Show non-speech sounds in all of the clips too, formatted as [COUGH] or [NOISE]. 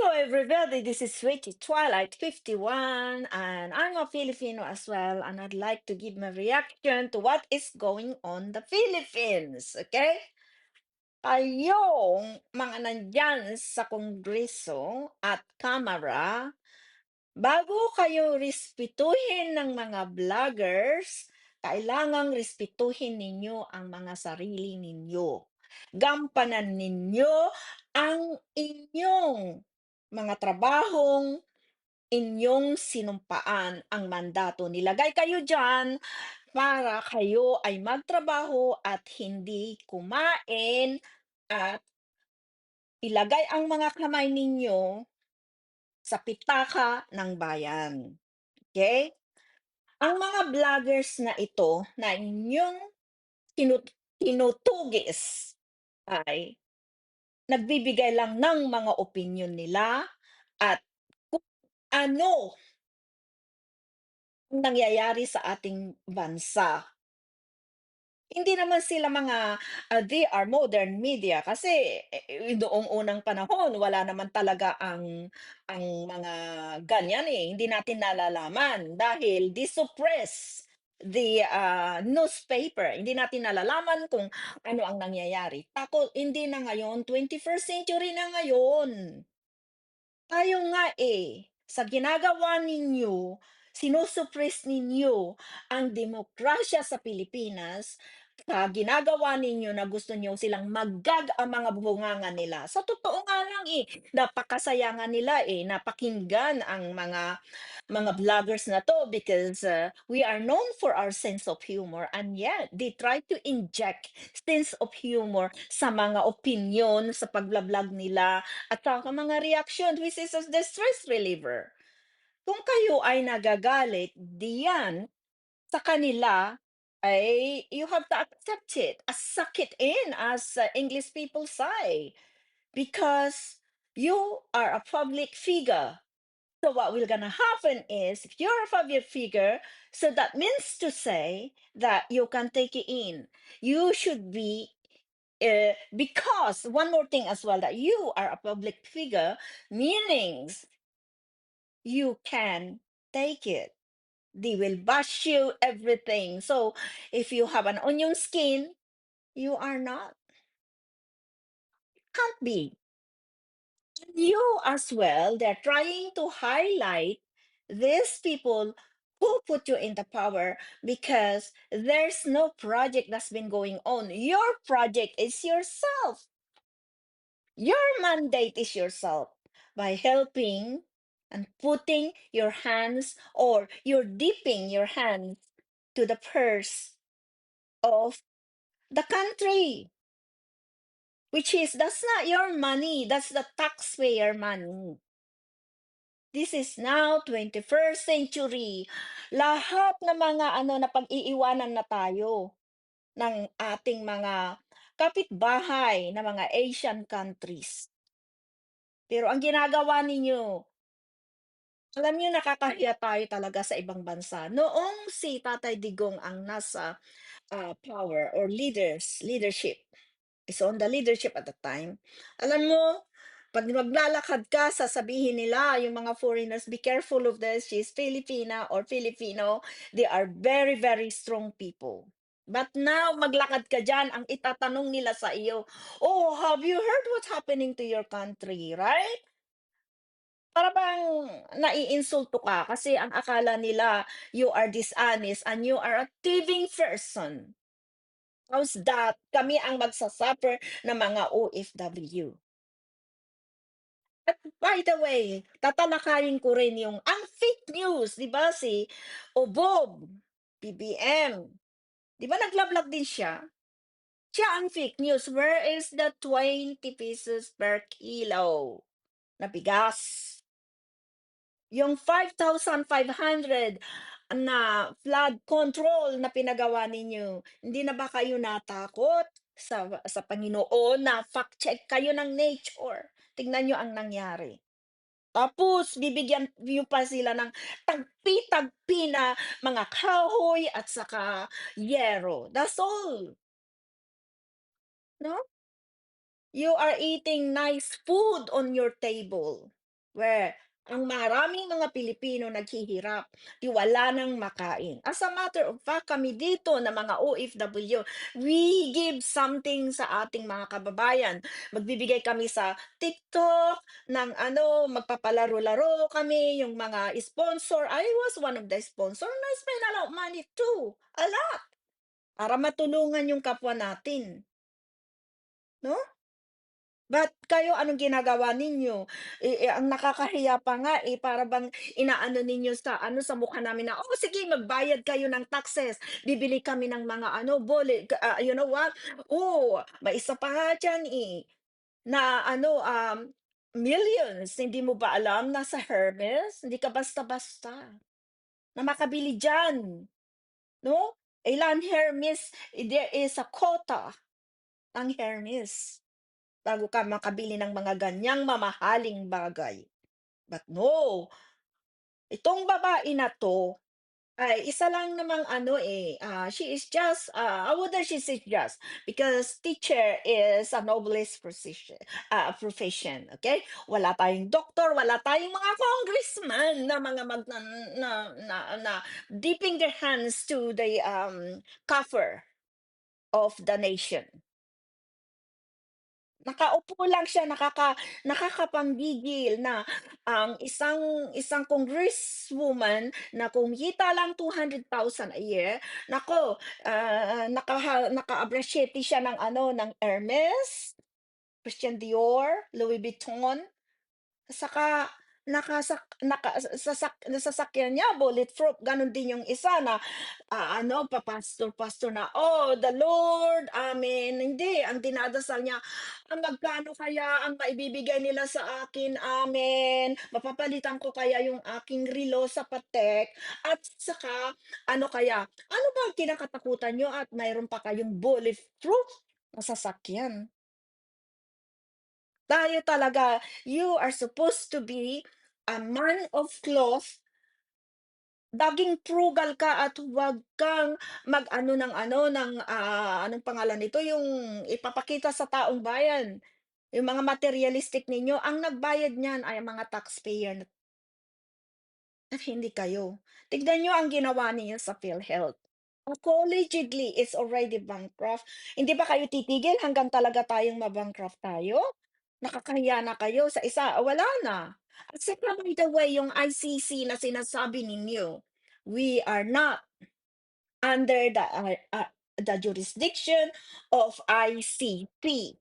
Hello, everybody. This is Sweetie Twilight 51, and I'm a Filipino as well. And I'd like to give my reaction to what is going on the Philippines. Okay? Kayong mga nandyan sa Kongreso at Kamara, bago kayo respetuhin ng mga vloggers, kailangang respetuhin ninyo ang mga sarili ninyo. Gampanan ninyo ang inyong mga trabahong inyong sinumpaan ang mandato. Nilagay kayo diyan para kayo ay magtrabaho at hindi kumain at ilagay ang mga kamay ninyo sa pitaka ng bayan. Okay? Ang mga vloggers na ito na inyong tinu tinutugis ay nagbibigay lang ng mga opinyon nila at kung ano ang nangyayari sa ating bansa. Hindi naman sila mga, ah, they are modern media kasi, eh, noong unang panahon wala naman talaga ang ang mga ganyan, eh, hindi natin nalalaman dahil they suppress the, ah, newspaper. Hindi natin nalalaman kung ano ang nangyayari. Tako hindi na ngayon, 21st century na ngayon. Tayo nga, eh, sa ginagawa ninyo, sinu-suppress ninyo ang demokrasya sa Pilipinas, sa ginagawa ninyo na gusto niyo silang mag-gag ang mga bunganga nila. Sa totoo nga lang, eh, napakasaya nga nila, eh, na pakinggan ang mga mga vloggers na 'to because, uh, we are known for our sense of humor and yet they try to inject sense of humor sa mga opinyon, sa pagba-vlog nila at saka mga reaksyon which is as the stress reliever. Kung kayo ay nagagalit, diyan sa kanila ay you have to accept it, uh, suck it in as uh, English people say, because you are a public figure. So what will gonna happen is if you're a public figure, so that means to say that you can take it in. You should be uh, because one more thing as well that you are a public figure meanings you can take it. They will bash you everything. So if you have an onion skin, you are not. Can't be. You as well, they're trying to highlight these people who put you in the power because there's no project that's been going on. Your project is yourself. Your mandate is yourself by helping and putting your hands or you're dipping your hands to the purse of the country, which is that's not your money, that's the taxpayer money. This is now 21st century. Lahat ng mga ano, napag-iiwanan na tayo ng ating mga kapitbahay na mga Asian countries. Pero ang ginagawa ninyo, alam niyo nakakahiya tayo talaga sa ibang bansa. Noong si Tatay Digong ang nasa, ah, power or leaders leadership, is on the leadership at the time, alam mo 'Pag maglalakad ka sasabihin nila yung mga foreigners, "Be careful of this, she's Filipina or Filipino." They are very, very strong people. But now maglakad ka diyan, ang itatanong nila sa iyo, "Oh, have you heard what's happening to your country?" Right? Para bang naiinsulto ka kasi ang akala nila you are dishonest and you are a thieving person. How's that? Kami ang magsa-suffer na mga OFW. At by the way, tatalakayin ko rin yung ang fake news, 'di ba si Obob, BBM, 'di ba nagla-vlog din siya? Siya ang fake news, where is the twenty pesos per kilo na bigas? Yung five thousand five hundred na flood control na pinagawa ninyo, hindi na ba kayo natakot sa sa Panginoon na fact check kayo ng nature? Tignan niyo ang nangyari. Tapos bibigyan niyo pa sila ng tagpi-tagpi na mga kahoy at saka yero, that's all. No? You are eating nice food on your table. Where ang maraming mga Pilipino naghihirap, 'di wala ng makain. As a matter of fact, kami dito na mga OFW, we give something sa ating mga kababayan. Magbibigay kami sa TikTok ng ano, magpapalaro-laro kami, yung mga sponsor. I was one of the sponsor and I spend a lot of money too, a lot, para matulungan yung kapwa natin, 'no? Ba't kayo anong ginagawa ninyo? Eh, eh, ang nakakahiya pa nga, eh, para bang inaano ninyo sa ano, sa mukha namin na, "Oh, sige magbayad kayo ng taxes, bibili kami ng mga ano, bole ah, you know what? Oh, may isa pa nga diyan, eh, na ano, um, millions. Hindi mo ba alam nasa Hermes? Hindi ka basta-basta na makabili diyan, 'no? Ilan Hermes, eh, there is a quota ang Hermes. Bago ka makabili ng mga ganyang mamahaling bagay. But no, itong babae na 'to ay isa lang namang ano, eh, ah, she is just, ah, I wouldn't she say just, because teacher is a noblest position ah, profession, okay? Wala tayong doktor, wala tayong mga congressman na mga mag na na na na dipping their hands to the, um, coffer of the nation. Nakaupo lang siya nakaka nakakapanggigil na ang isang isang congresswoman na kumikita lang two hundred thousand a year, naku, ah, nakaha naka-abrasiyete siya ng ano, ng Hermes, Christian Dior, Louis Vuitton. Saka nakasak naka sa sasak nasasakyan niya bulletproof, gano'n din yung isa na, ah, ano papastor-pastor na, "Oh, the Lord, amen." Hindi, ang dinadasal niya, "Ah, magkano kaya ang maibibigay nila sa akin, amen. Mapapalitan ko kaya yung aking relo sa Patek at saka ano kaya, ano ba ang kinakatakutan niyo at mayro'n pa kayong bulletproof na sasakyan?" Tayo talaga, you are supposed to be a man of cloth. Maging frugal ka at huwag kang mag-ano ng ano, ng, ah, anong pangalan nito, yung ipapakita sa taong bayan. Yung mga materialistic ninyo, ang nagbayad niyan ay mga taxpayer at hindi kayo. Tignan niyo ang ginawa ninyo sa PhilHealth. Allegedly is already bankrupt. Hindi ba kayo titigil hanggang talaga tayong ma-bankrupt tayo? Nakakahiya na kayo sa isa, wala na. Saka by the way, yung ICC na sinasabi ninyo, we are not under the, ah, ah, the jurisdiction of ICP.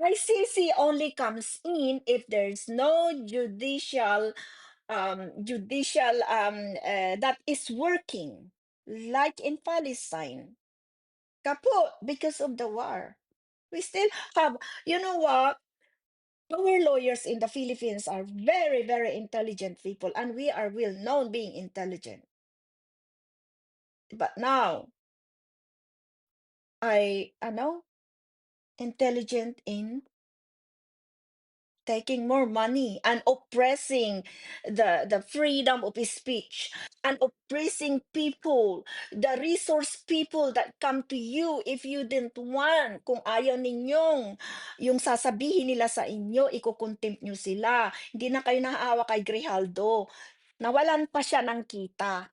ICC only comes in if there's no judicial, um, judicial, um, eh, that is working, like in Palestine. Kaput because of the war. We still have you know what? Our lawyers in the Philippines are very, very intelligent people and we are well known being intelligent. But now ay know intelligent in taking more money and oppressing the the freedom of speech and oppressing people, the resource people that come to you if you didn't want. Kung ayaw ninyong yung sasabihin nila sa inyo, iko-contempt niyo sila. Hindi na kayo naaawa kay Grijaldo, nawalan pa siya ng kita.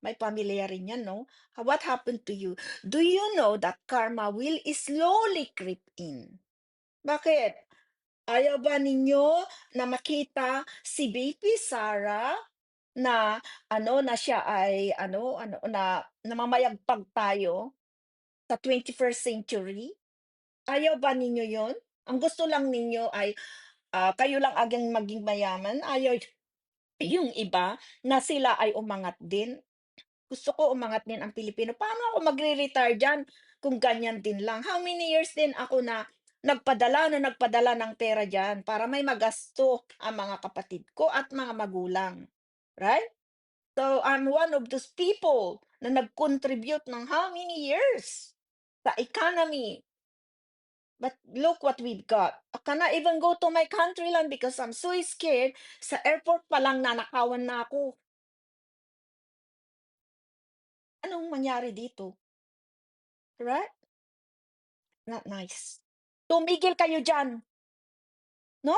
May pamilya rin 'yan 'no? What happened to you? Do you know that karma will slowly creep in? Bakit? Ayaw ba ninyo na makita si Baby Sara na ano, na siya ay ano ano, na namamayagpag tayo sa 21st century? Ayaw ba ninyo 'yun? Ang gusto lang ninyo ay, ah, kayo lang ang maging mayaman, ayaw [LAUGHS] yung iba na sila ay umangat din. Gusto ko umangat din ang Pilipino. Paano ako magre-retire diyan kung ganyan din lang? How many years din ako na nagpadala na nagpadala ng pera diyan para may magasto ang mga kapatid ko at mga magulang, right? So, I'm one of those people na nag-contribute ng how many years sa economy. But look what we've got. I cannot even go to my countryland because I'm so scared. Sa airport pa lang nanakawan na ako. Anong mangyari dito? Right? Not nice. Tumigil kayo diyan. 'No?